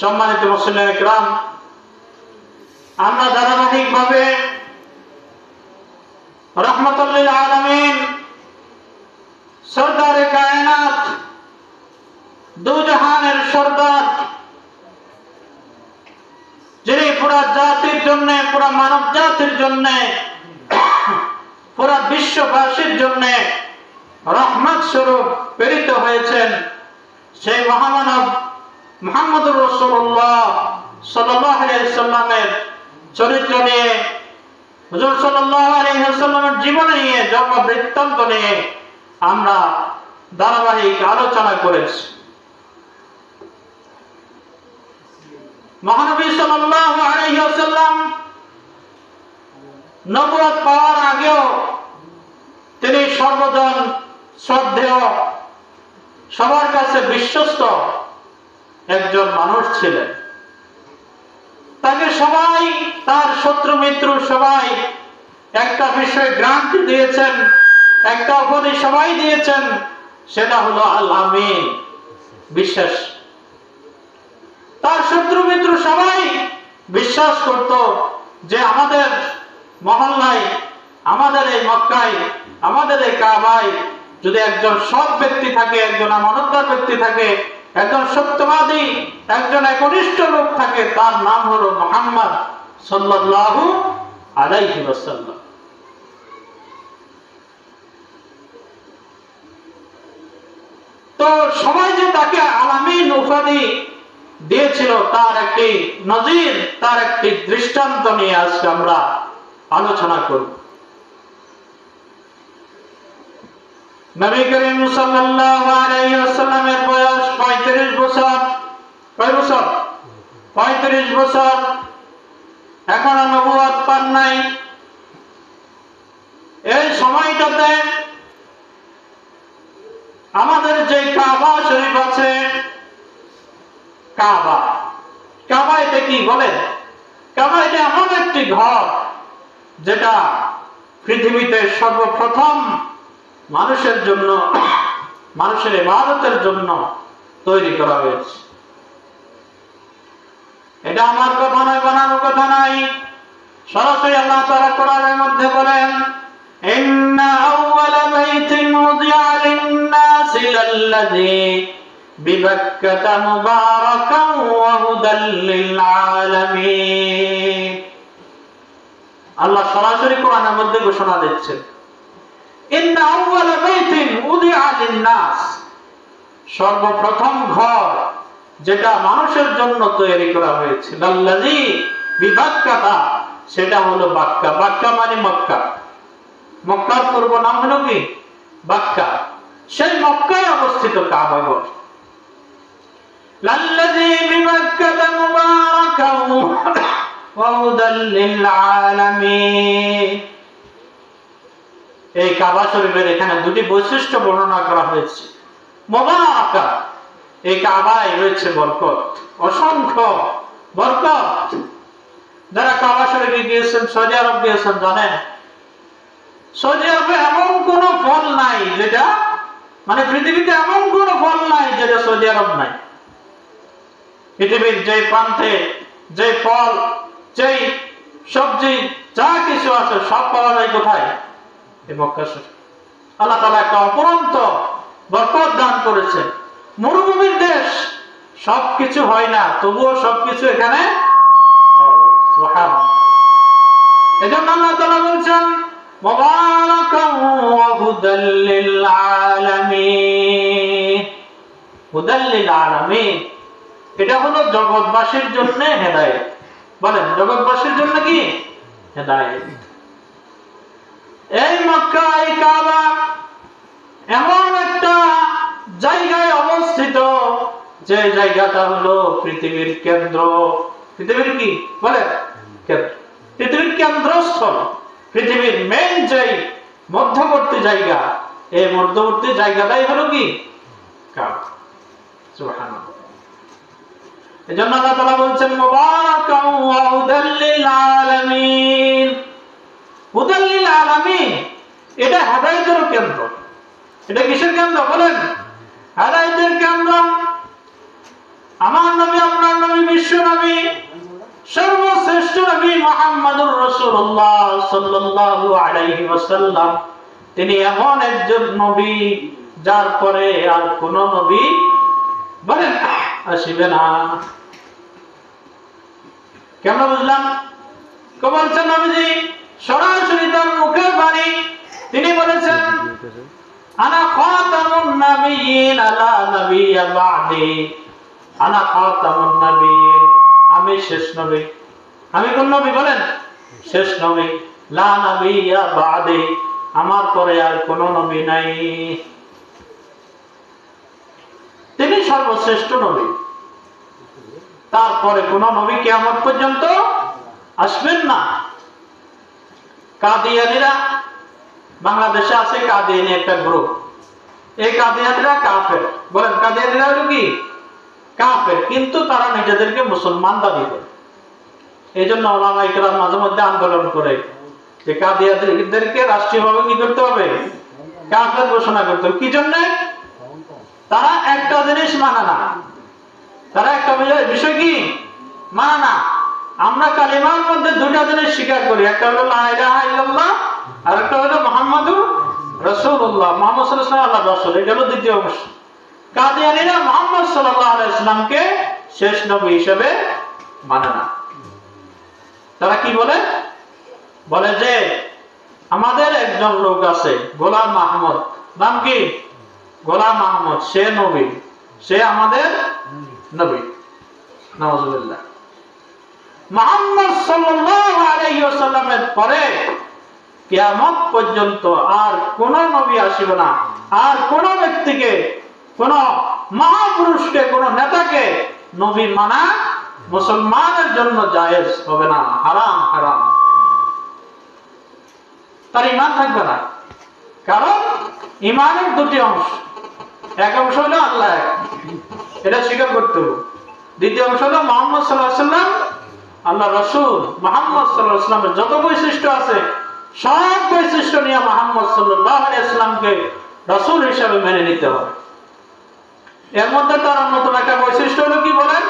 সম্মানিত মুসলিম আমরা ধারাবাহিক ভাবে রহমতুল্লিল আলমিন সর্দারে কায়নাত দুজাহানের সর্দার, যিনি পুরা জাতির জন্য, পুরা মানব জাতির জন্য, পুরা বিশ্ববাসীর জন্য রহমত স্বরূপ প্রেরিত হয়েছেন সেই মহামানব মোহাম্মদুর রসুল্লাহ সাল্লামের চরিত্র নিয়ে, হুজুর সাল্লামের জীবন নিয়ে জন্ম বৃত্তান্ত নিয়ে আমরা ধারাবাহিক আলোচনা করেছি। মহানবী সাল্লাম নবুয়ত পাওয়ার আগেও তিনি সর্বজন শ্রদ্ধেয়, সবার কাছে বিশ্বস্ত একজন মানুষ ছিলেন। তাকে সবাই, তার শত্রু মিত্র সবাই একটা বিষয়ে গ্রান্টি দিয়েছেন, একটা উপাধি সবাই দিয়েছেন, সেটা হলো আল বিশ্বাস। তার শত্রু মিত্র সবাই বিশ্বাস করত যে আমাদের মহল্লায়, আমাদের এই মক্কায়, আমাদের এই কাবায় যদি একজন সৎ ব্যক্তি থাকে, একজন আমানতদার ব্যক্তি থাকে একজন সত্যবাদী, একজন একনিষ্ঠ লোক থাকে, তার নাম হলো মোহাম্মদ সাল্লাল্লাহু আলাইহি ওয়াসাল্লাম। তো সবাই যে তাকে আলামিন উপাধি দিয়েছিল, তার একটি নজির, তার একটি দৃষ্টান্ত নিয়ে আজকে আমরা আলোচনা করব। নবী করিম সাল্লাল্লাহু আলাইহি ওয়াসাল্লামের বয়স 35 বছর। কয় বছর? 35 বছর। নবুয়ত পান নাই। এই সময়টাতে আমাদের যে কাবা শরীফ আছে, কাবা। কাবা কি বলেন কাবা এটা এমন একটি ঘর, যেটা পৃথিবীতে সর্বপ্রথম মানুষের জন্য মানুষের ইবাদতের জন্য তৈরি করা হয়েছে এটা আমার কথা নয় বানানোর কথা নাই সরাসরি আল্লাহ তাআলা কোরআনের মধ্যে বলেন إن أول بيت وضع للناس للذي ببكة مباركا وهدى للعالمين আল্লাহ সরাসরি কোরআনের মধ্যে ঘোষণা দিচ্ছেন সর্বপ্রথম ঘর যেটা মানুষের জন্য তৈরি করা হয়েছে। সেটা হলো বাক্কা। বাক্কা মানে মক্কা। মক্কার পূর্ব নাম হলো কি? বাক্কা। সেই মক্কায় অবস্থিত লিল আলামিন এই কাবা শরীফের এখানে দুটি বৈশিষ্ট্য বর্ণনা করা হয়েছে। মোবারকা। এই কাবায় রয়েছে বরকত, অসংখ্য বরকত। যারা কাবা শরীফে গিয়েছেন, সৌদি আরব গিয়েছেন, জানেন, সৌদি আরবে এমন কোন ফল নাই যেটা মানে পৃথিবীতে এমন কোন ফল নাই যেটা সৌদি আরব নাই। পৃথিবীর যে প্রান্তে যে ফল, যেই সবজি, যা কিছু আছে সব পাওয়া যায় কোথায়? এই আল্লাহ তালা একটা অপরন্ত বরকত দান করেছে মরুভূমির দেশ, সবকিছু হয় না, তবুও সবকিছু এখানে এজন্য আল্লাহ তালা বলছেন এটা হলো জগৎবাসীর জন্য হেদায়েত। বলেন, জগৎবাসীর জন্য কি? হেদায়েত এই মক্কা এই কাবা এমন একটা জায়গায় অবস্থিত যে জায়গাটা হলো পৃথিবীর কেন্দ্র। পৃথিবীর কি? বলে পৃথিবীর কেন্দ্রস্থল, পৃথিবীর মেন যে মধ্যবর্তী জায়গা, এই মধ্যবর্তী জায়গাটাই হলো কি? এজন্য বলছেন, মুবারাকান ওয়া আলামিন। আলামিন, এটা হেদায়েতের কেন্দ্র। এটা কিসের কেন্দ্র? বলেন, হেদায়েতের কেন্দ্র আমার নবী, আপনার নবী মুহাম্মদুর রাসূলুল্লাহ সাল্লাল্লাহু আলাইহি ওয়াসাল্লাম। তিনি এমন একজন নবী, যার পরে আর কোন নবী বলেন আসিবে না। কেন বুঝলাম? কে বলছেন, নবীজি, সরাসরি তার মুখের বাণী, তিনি বলেছেন, আনা খাতামুন নাবিয়িন আলা নাবিয়্যা বা'দি। আমি শেষ নবী। আমি কোন নবী বলেন? শেষ নবী। আমার পরে আর কোন নবী নাই। তিনি সর্বশ্রেষ্ঠ নবী। তারপরে কোন নবী কিয়ামত পর্যন্ত আসবেন না। কাদিয়ানিরা, বাংলাদেশে আছে কাদিয়ানি একটা গ্রুপ এই কাদিয়ানিরা কাফের। বলেন, কাদিয়ানিরা হলো কি? কাফের, কিন্তু তারা নিজেদেরকে মুসলমান দাবি করে। এই জন্য মাঝে মধ্যে আন্দোলন করে যে কাদিয়াদেরকে রাষ্ট্রীয়ভাবে কি করতে হবে? কাফের ঘোষণা করতে হবে। কি জন্য? তারা একটা জিনিস মানে না। তারা একটা বিষয়- কি? মানে না। আমরা কালিমার মধ্যে দুটা জিনিস স্বীকার করি। একটা হলো লা ইলাহা আর একটা হলো মুহাম্মাদুর রসুল্লাহ মুহাম্মদ ওয়াসাল্লাম। রাসূল এটা হলো দ্বিতীয় অংশ। কাদিয়ানীরা মুহাম্মদ ওয়াসাল্লামকে শেষ নবী হিসেবে মানে না। তারা কি বলে? বলে যে, আমাদের একজন লোক আছে, গোলাম মাহমুদ। নাম কি? গোলাম মাহমুদ, সে নবী। সে আমাদের নবী। নওয়াজুবিল্লাহ মুহাম্মদ সাল্লাল্লাহু আলাইহি ওয়াসাল্লামের পরে কিয়ামত পর্যন্ত আর কোন নবী আসিবে না। আর কোন ব্যক্তিকে কোন মহাপুরুষকে, কোন নেতাকে নবী মানা মুসলমানের জন্য জায়েজ হবে না, হারাম হারাম। তার ইমান থাকবে না। কারণ ইমানের দুটি অংশ, এক অংশ হলো আল্লাহ এটা স্বীকার করতে হবে। দ্বিতীয় অংশ হলো মোহাম্মদ সাল্লাহ সাল্লাম আল্লাহ রসুল মোহাম্মদ সাল্লাহ ইসলামের যত বৈশিষ্ট্য আছে, সব বৈশিষ্ট্য নিয়ে মোহাম্মদ সাল্লাহ ইসলামকে রসুল হিসাবে মেনে নিতে হবে। এর মধ্যে তার অন্যতম একটা বৈশিষ্ট্য হলো কি বলেন?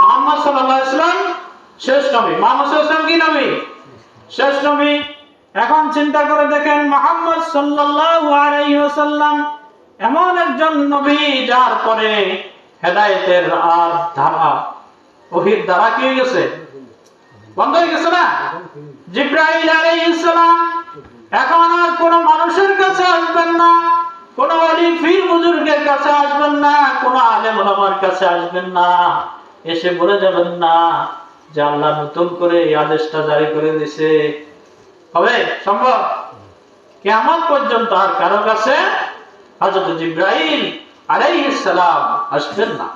মোহাম্মদ সাল্লাহ ইসলাম শেষ নবী। মোহাম্মদ সাল্লাল্লাহু কি নবী? শেষ নবী। এখন চিন্তা করে দেখেন মোহাম্মদ সাল্লাল্লাহু আলাইহি ওয়াসাল্লাম এমন একজন নবী যার পরে হেদায়েতের আর ধারা, ওহির দ্বারা কি হয়ে গেছে? বন্ধ হয়ে গেছে না? জিব্রাইল আলাইহিস সালাম। এখন আর কোন মানুষের কাছে আসবেন না। কোন অলি ফির বুজুর্গের কাছে আসবেন না, কোন আলেম ওলামার কাছে আসবেন না। এসে বলে যাবেন না যে আল্লাহ নতুন করে এই আদেশটা জারি করে দিছে। হবে? সম্ভব? কেমন পর্যন্ত আর কারও কাছে হযরত জিব্রাইল আলাইহিস সালাম আসবেন না।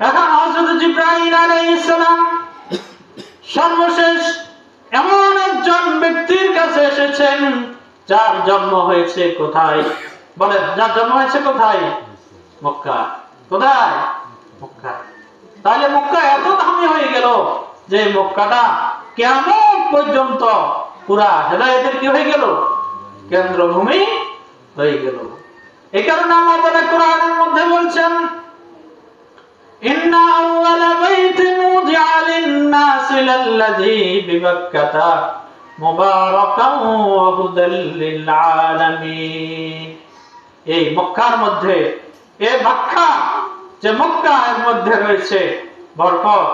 এখন হযরত জিব্রাইল আলাইহিস সালাম সর্বশেষ এমন একজন ব্যক্তির কাছে এসেছেন যার জন্ম হয়েছে কোথায়? বলে যার জন্ম হয়েছে কোথায়? মক্কা। কোথায়? মক্কা। তাহলে মক্কা এত দামি হয়ে গেল যে মক্কাটা কেন পর্যন্ত পুরা হেদায়তের কি হয়ে গেল? কেন্দ্রভূমি হয়ে গেল। এই কারণে আমাদের কোরআনের মধ্যে বলছেন, ইন্না আউয়ালা বাইতিন মুজিআলিন নাসিলাল্লাযী বিবাক্কাতা মোবারকাম এই মক্কার মধ্যে, এ মক্কা, যে মক্কা এর মধ্যে রয়েছে, বরকত।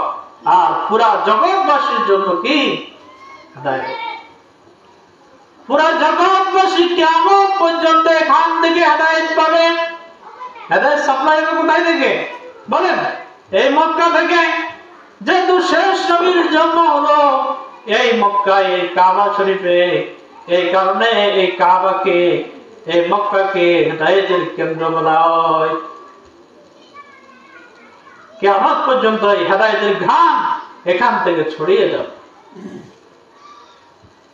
আর পুরা জগৎবাসীর জন্য কি? পুরা জগৎবাসী কেমন পর্যন্ত এখান থেকে হেদায়ত পাবে। হেদায়ত সাপ্লাই হবে কোথায় থেকে? বলেন, এই মক্কা থেকে। যেহেতু শেষ নবীর জন্ম হলো এই মক্কায় এই কাবা শরীফে, এই কারণে এই কাবাকে, এই মক্কাকে হেদায়েতের কেন্দ্র বলা হয়। কেমন পর্যন্ত এই হেদায়েতের ঘাম এখান থেকে ছড়িয়ে যাবে।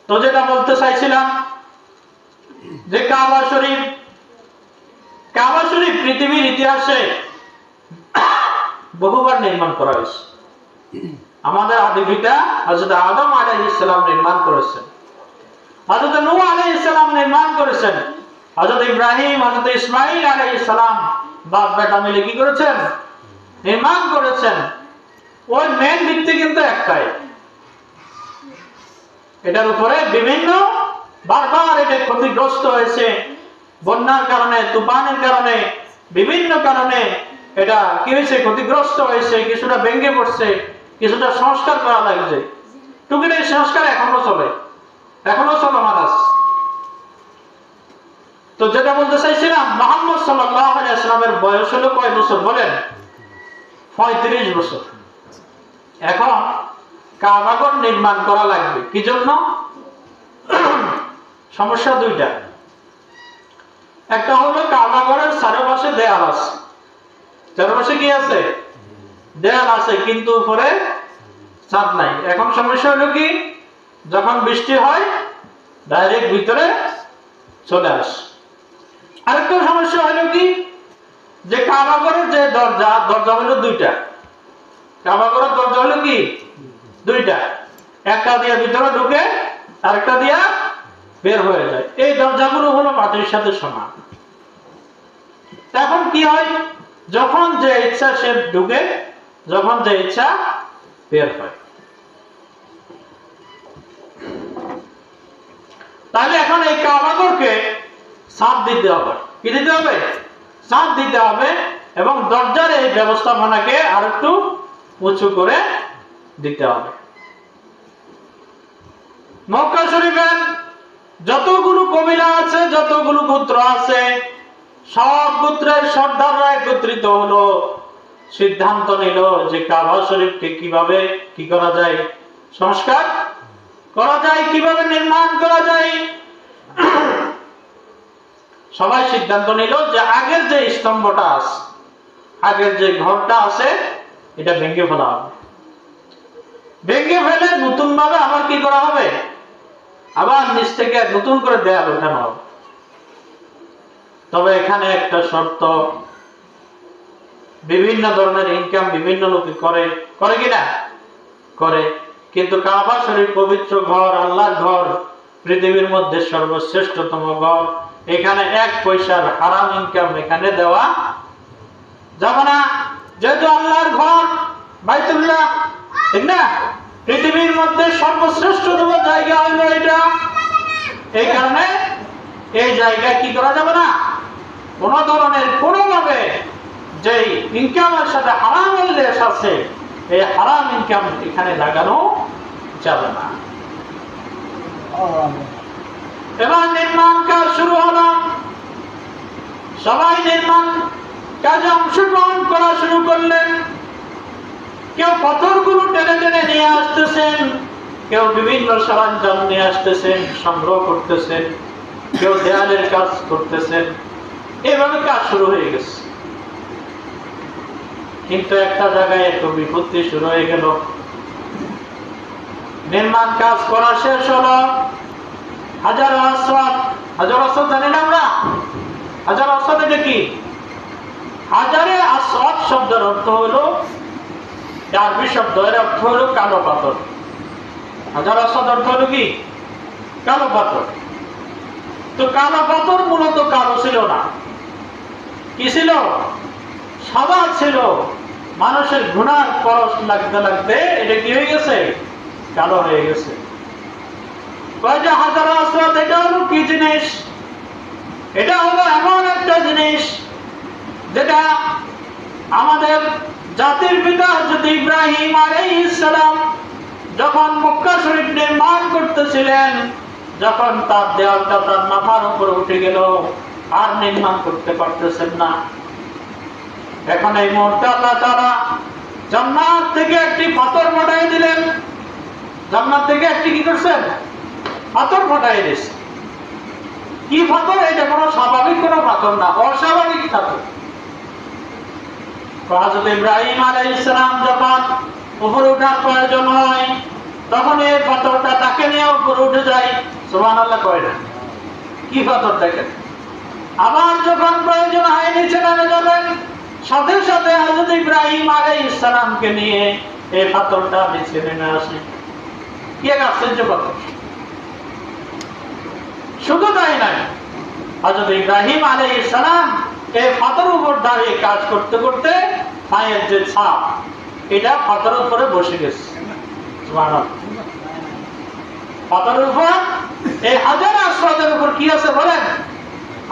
তো যেটা বলতে চাইছিলাম, যে কাবা শরীফ কাবা শরীফ পৃথিবীর ইতিহাসে বহুবার নির্মাণ করা হয়েছে। আমাদের আদি পিতা হযরত আদম আলাইহিস সালাম নির্মাণ করেছেন। হযরত নূহ আলাইহিস সালাম নির্মাণ করেছেন। হযরত ইব্রাহিম, হযরত ইসমাঈল আলাইহিস সালাম বাপ বেটা মিলে কি করেছেন? নির্মাণ করেছেন। ওই মেন ভিত্তি কিন্তু একটাই। এটার উপরে বিভিন্ন বারবার এটা ক্ষতিগ্রস্ত হয়েছে। বন্যার কারণে, তুফানের কারণে, বিভিন্ন কারণে এটা কি হয়েছে? ক্ষতিগ্রস্ত হয়েছে, কিছুটা ভেঙে পড়ছে। কিছুটা সংস্কার করা লাগছে। টুকিটাই সংস্কার এখনও চলে। এখনও চলমান আছে। তো যেটা বলতে চাইছিলাম, মোহাম্মদ সাল্লামের বয়স হলো কয় বছর বলেন? পঁয়ত্রিশ বছর। এখন কাবাগর নির্মাণ করা লাগবে। কি জন্য? সমস্যা দুইটা। একটা হলো কাবাগরের চারপাশে দেয়াল আছে। চারপাশে কি আছে? দেয়াল আছে, কিন্তু উপরে ছাদ নাই। এখন সমস্যা হলো কি? যখন বৃষ্টি হয় ডাইরেক্ট ভিতরে চলে আসে। আরেকটা সমস্যা হলো কি? যে কাবাগরের যে দরজা দরজা হলো দুইটা। কাবাগরের দরজা হলো কি? দুইটা। একটা দিয়ে ভিতরে ঢুকে, আরেকটা দিয়া বের হয়ে যায়। এই দরজাগুলো হলো মাটির সাথে সমান। এখন কি হয়? যখন যে ইচ্ছা সে ঢুকে যখন যে ইচ্ছা বের হয়। তাহলে এখন এই কাবাগরকে সাপ দিতে হবে। কি দিতে হবে? সাপ দিতে হবে এবং দরজার এই ব্যবস্থাপনাকে আর একটু উঁচু করে দিতে হবে। মক্কা শরীফের যতগুলো কবিলা আছে, যতগুলো গোত্র আছে, সব গোত্রের সর্দাররা একত্রিত হলো। সিদ্ধান্ত নিল যে কাবা শরীফকে কীভাবে কি করা যায়? সংস্কার করা যায়, কীভাবে নির্মাণ করা যায়? সবাই সিদ্ধান্ত নিল যে আগের যে স্তম্ভটা আছে, আগের যে ঘরটা আছে, এটা ভেঙে ফেলা হবে। ভেঙে ফেলে নতুন ভাবে আবার কি করা হবে? আবার নিচ থেকে নতুন করে দেয়াল ওঠানো হবে। তবে এখানে একটা শর্ত বিভিন্ন ধরনের ইনকাম বিভিন্ন লোকে করে। করে কিনা? করে। কিন্তু কাবা শরীফ পবিত্র ঘর, আল্লাহর ঘর, পৃথিবীর মধ্যে সর্বশ্রেষ্ঠতম ঘর। এখানে এক পয়সার হারাম ইনকাম এখানে দেওয়া যাবে না। যেহেতু আল্লাহর ঘর, বাইতুল্লাহ, ঠিক না? পৃথিবীর মধ্যে সর্বশ্রেষ্ঠতম জায়গা হলো এটা। এই কারণে এই জায়গা কি করা যাবে না? কোন ধরনের কোনোভাবে যে ইনকামের সাথে হারামের লেস আছে এই হারাম ইনকাম এখানে লাগানো যাবে না। এবার নির্মাণ কাজ শুরু হলো। সবাই নির্মাণ কাজে অংশগ্রহণ করা শুরু করলেন। কেউ পাথরগুলো টেনে টেনে নিয়ে আসতেছেন, কেউ বিভিন্ন সরঞ্জাম নিয়ে আসতেছেন, সংগ্রহ করতেছেন, কেউ দেয়ালের কাজ করতেছেন। এভাবে কাজ শুরু হয়ে গেছে। কিন্তু একটা জায়গায় একটু বিপত্তি শুরু হয়ে গেল। নির্মাণ কাজ করা শেষ হলো। হাজার আসওয়াদ। হাজার আসওয়াদ জানি না আমরা? হাজার আসওয়াদ এটা কি? হাজারে আসওয়াদ শব্দের অর্থ হলো আরবি শব্দ এর অর্থ হলো কালো পাথর। হাজার আসওয়াদ অর্থ হলো কি? কালো পাথর। তো কালো পাথর মূলত কালো ছিল না। কি ছিল? সাদা ছিল। মানুষের গুণার পরশ লাগতে লাগতে এটা কি হয়ে গেছে? কালো হয়ে গেছে। কয় যে হাজার আসওয়াদ এটা হলো কি জিনিস? এটা হলো এমন একটা জিনিস যেটা আমাদের জাতির পিতা যদি ইব্রাহিম আলাইহিস সালাম যখন মক্কা শরীফ নির্মাণ করতেছিলেন, যখন তার দেওয়ালটা তার মাথার উপর উঠে গেল, আর নির্মাণ করতে পারতেছেন না। এখন এই মুহূর্তে আল্লাহ তারা জান্নাত থেকে একটি পাথর পাঠাই দিলেন। জান্নাত থেকে একটি কি করছেন? পাথর পাঠাই দিয়েছে। কি পাথর? এটা কোনো স্বাভাবিক কোনো পাথর না, অস্বাভাবিক পাথর। হযরত ইব্রাহিম আলাইহিস ইসলাম যখন উপরে ওঠার প্রয়োজন হয়, তখন এই পাথরটা তাকে নিয়ে উপরে উঠে যায়। সুবহানাল্লাহ কয় না। কি পাথর দেখেন? আবার যখন প্রয়োজন হয় নিচে নেমে যাবেন সাথে সাথে হযরত ইব্রাহিম আলাইহিস সালামকে নিয়ে এই পাথরটা নিচে নেমে আসে। কি এক আশ্চর্য পাথর শুধু তাই নয় হযরত ইব্রাহিম আলাইহিস সালাম এই পাথর উপর দাঁড়িয়ে কাজ করতে করতে পায়ের যে ছাপ, এটা পাথরের উপরে বসে গেছে। পাথরের উপর, এই হাজার আসওয়াদের উপর কি আছে বলেন?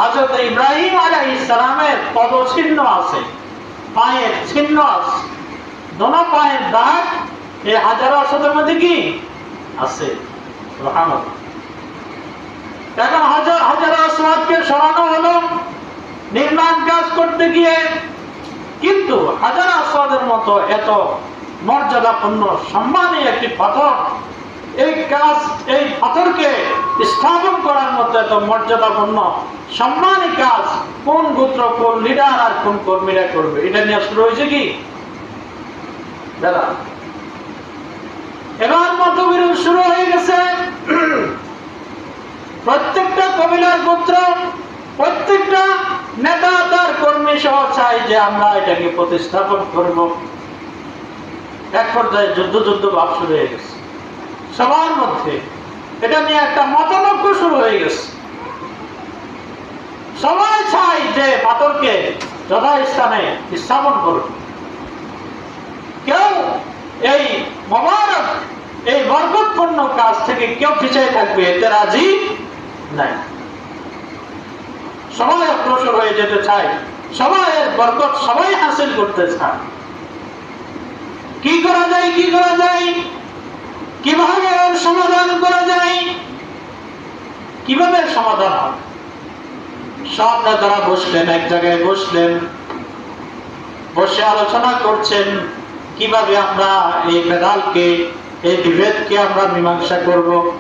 হযরত ইব্রাহিম আলাইহিস সালামের পদ চিহ্ন আছে। পায়ের আছে দোনো পায়ের দাগ এই হাজার আসওয়াদের মধ্যে কি? আছে। এখন হাজার হাজার আসওয়াদকে সরানো হলো। নির্মাণ কাজ করতে গিয়ে কিন্তু হাজার আসওয়াদের মতো এত মর্যাদাপূর্ণ সম্মানী একটি পাথর এই কাজ, এই পাথরকে স্থাপন করার মতো এত মর্যাদাপূর্ণ। সম্মানী কাজ, কোন গোত্র, কোন লিডার আর কোন কর্মীরা করবে? এটা নিয়ে শুরু হয়েছে কি? দাদা। এবার মতবিরোধ শুরু হয়ে গেছে। প্রত্যেকটা কবিলার গোত্র, প্রত্যেকটা নেতা তার কর্মী সহ চাই যে আমরা এটাকে প্রতিস্থাপন করব। এক পর্যায়ে যুদ্ধ যুদ্ধ ভাব শুরু হয়ে গেছে। সবার মধ্যে। এটা নিয়ে একটা মতনৈক্য শুরু হয়ে গেছে। সবাই চাই যে পাথরকে যথাস্থানে স্থাপন করবে কেউ এই মোবারক, এই বরকতপূর্ণ কাজ থেকে কেউ পিছিয়ে থাকবে, এতে রাজি নাই। সবাই অগ্রসর হয়ে যেতে চায়। সবাই বরকত সবাই হাসিল করতে চায়। কি করা যায়, কি করা যায়? কীভাবে এর সমাধান করা যায়? কীভাবে সমাধান হবে সব নেতারা বসলেন, এক জায়গায় বসলেন। বসে আলোচনা করছেন, কীভাবে আমরা এই বেদালকে, এই বিভেদকে আমরা মীমাংসা করব।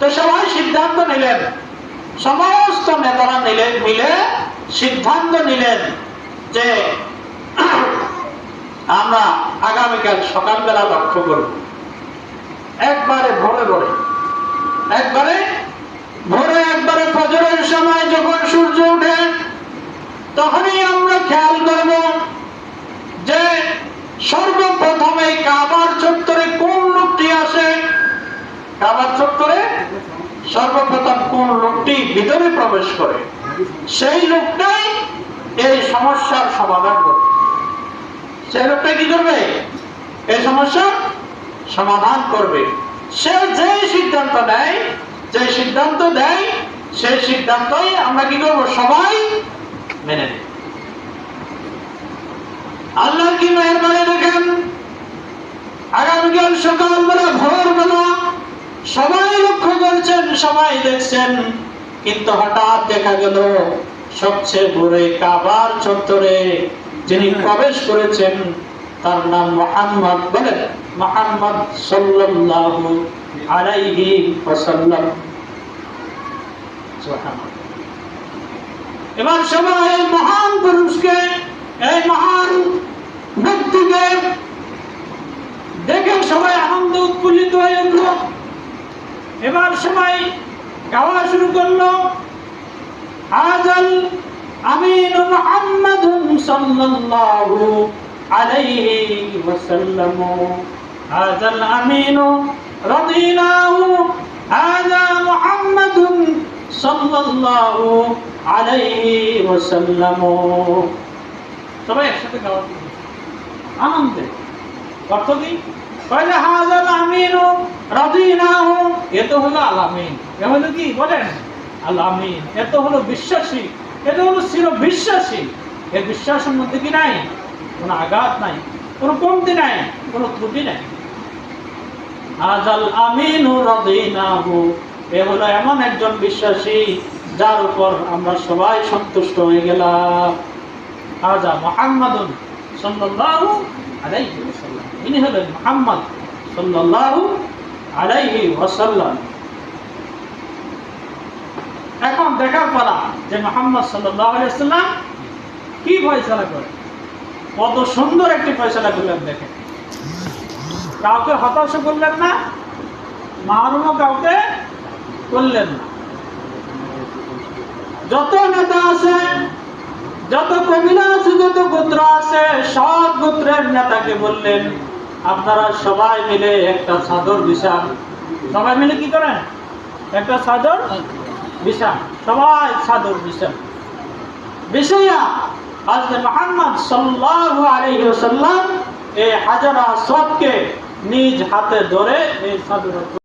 তো সবাই সিদ্ধান্ত নিলেন। সমস্ত নেতারা নিলেন, মিলে সিদ্ধান্ত নিলেন যে আমরা আগামীকাল সকালবেলা লক্ষ্য করব। একবারে ভোরে ভোরে। একবারে ভোরে একবারে ফজরের সময় যখন সূর্য উঠে, তখনই আমরা খেয়াল করব যে সর্বপ্রথমে কাবার চত্বরে কোন লোকটি আসে? কাবার চত্বরে সর্বপ্রথম কোন লোকটি ভিতরে প্রবেশ করে? সেই লোকটাই এই সমস্যার সমাধান করবে। সেই লোকটা কি করবে? এই সমস্যার সমাধান করবে। সে যে সিদ্ধান্ত নেয় যে সিদ্ধান্ত দেয়, সেই সিদ্ধান্তই আমরা কি করব? সবাই মেনে নেব। আল্লাহ কি মেহরবানি দেখেন? আগামীকাল সকালবেলা ভোরবেলা সবাই লক্ষ্য করছেন, সবাই দেখছেন, কিন্তু হঠাৎ দেখা গেল, সবচেয়ে ভোরে কাবার চত্বরে যিনি প্রবেশ করেছেন, তার নাম মোহাম্মদ বলেন মোহাম্মদ সাল্লাল্লাহু আলাইহি ওয়াসাল্লাম। এবার সবাই এই মহান পুরুষকে, এই মহান ব্যক্তিকে দেখে সবাই আনন্দ উৎফুল্লিত হয়ে উঠল। এবার সবাই গাওয়া শুরু করল। আজল আমিন মুহাম্মাদুন সাল্লাল্লাহু আলাইহি ওয়াসাল্লাম আজাল আমিন রাদিনাহু হাযা মুহাম্মাদুন সাল্লাল্লাহু আলাইহি ওয়াসাল্লাম। সবাই একসাথে গাওয়া। আনন্দে। অর্থ কি? কয়লা হাজাল আমিনু রাদিনাহু এ তো হলো আল আমিন। এ হলো কি? বলেন, আল আমিন। এ হলো বিশ্বাসী। এটা হলো চির বিশ্বাসী এর বিশ্বাসের মধ্যে কি নাই? কোনো আঘাত নাই, কোনো কমতি নাই, কোনো ত্রুটি নাই। আজাল আমিনু এ হলো এমন একজন বিশ্বাসী যার উপর আমরা সবাই সন্তুষ্ট হয়ে গেলাম। মুহাম্মাদুন সাল্লাল্লাহু আলাইহি ওয়াসাল্লাম। ইনি হলেন মুহাম্মদ সাল্লাল্লাহু আলাইহি ওয়াসাল্লাম। এখন দেখার পালা যে মোহাম্মদ সাল্লাল্লাহু আলাইহি ওয়াসাল্লাম ফয়সালা করে। কত সুন্দর একটি ফয়সালা করলেন দেখেন। কাউকে হতাশ করলেন না, মারুমও কাউকে করলেন না। যত নেতা আছে, যত কবিরা আছে, যত গোত্র আছে, সব গোত্রের নেতাকে বললেন, আপনারা সবাই মিলে একটা চাদর বিশাল সবাই মিলে কি করেন? একটা চাদর বিছান সবাই চাদর বিশাল। বিছাইয়া হযরত মোহাম্মদ সাল্লাল্লাহু আলাইহি ওয়াসাল্লাম এই হাজার আসওয়াদকে নিজ হাতে ধরে এই চাদর